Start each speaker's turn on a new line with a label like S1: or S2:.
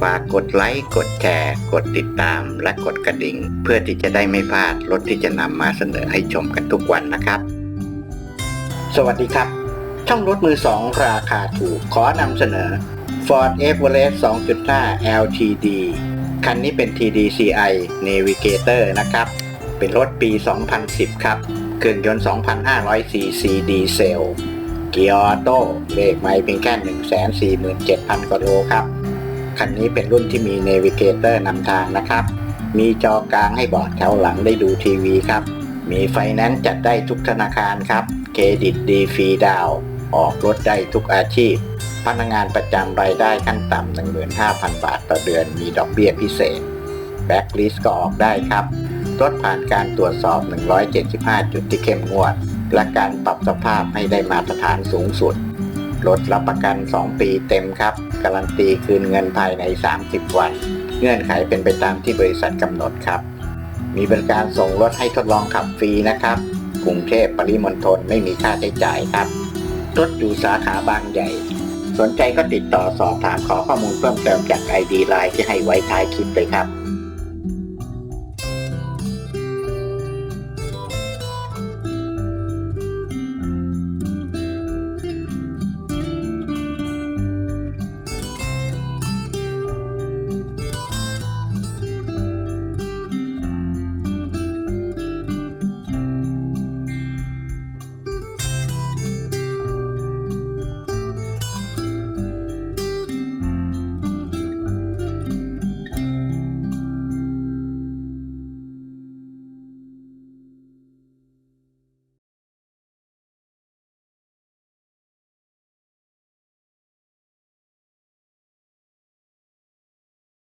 S1: ฝากกดไลค์ กดแชร์ กดติดตาม และกดกระดิ่ง เพื่อที่จะได้ไม่พลาดรถที่จะนำมาเสนอให้ชมกันทุกวันนะครับ สวัสดีครับ ช่องรถมือสองราคาถูกขอนำเสนอ Ford Everest 2.5 LTD คันนี้เป็น TDCi Navigator นะครับ เป็นรถปี 2010 ครับ เครื่องยนต์ 2,500 cc ดีเซล เกียร์ออโต้เลขไม่เพียงแค่ 147,000กว่าโลครับ คันนี้เป็นรุ่นที่มี Navigator นำทางนะครับ มีจอกลางให้เบาะแถวหลังได้ดูทีวีครับ มีไฟแนนซ์จัดได้ทุกธนาคารครับ เครดิตดีฟรีดาว ออกรถได้ทุกอาชีพ พนักงานประจำรายได้ขั้นต่ำ15,000 บาทต่อเดือน มีดอกเบี้ยพิเศษ แบ็กลิสก็ออกได้ครับ รถผ่านการตรวจสอบ 175 จุดที่เข้มงวด และการปรับสภาพให้ได้มาตรฐานสูงสุด รถรับประกัน 2 ปีเต็มครับ การันตีคืนเงินภายใน 30 วัน เงื่อนไขเป็นไปตามที่บริษัทกำหนดครับ มีบริการส่งรถให้ทดลองขับฟรีนะครับ กรุงเทพปริมณฑลไม่มีค่าใช้จ่ายครับ รถอยู่สาขาบางใหญ่ สนใจก็ติดต่อสอบถามขอข้อมูลเพิ่มเติมจาก ID ไลน์ที่ให้ไว้ท้ายคลิปเลยครับ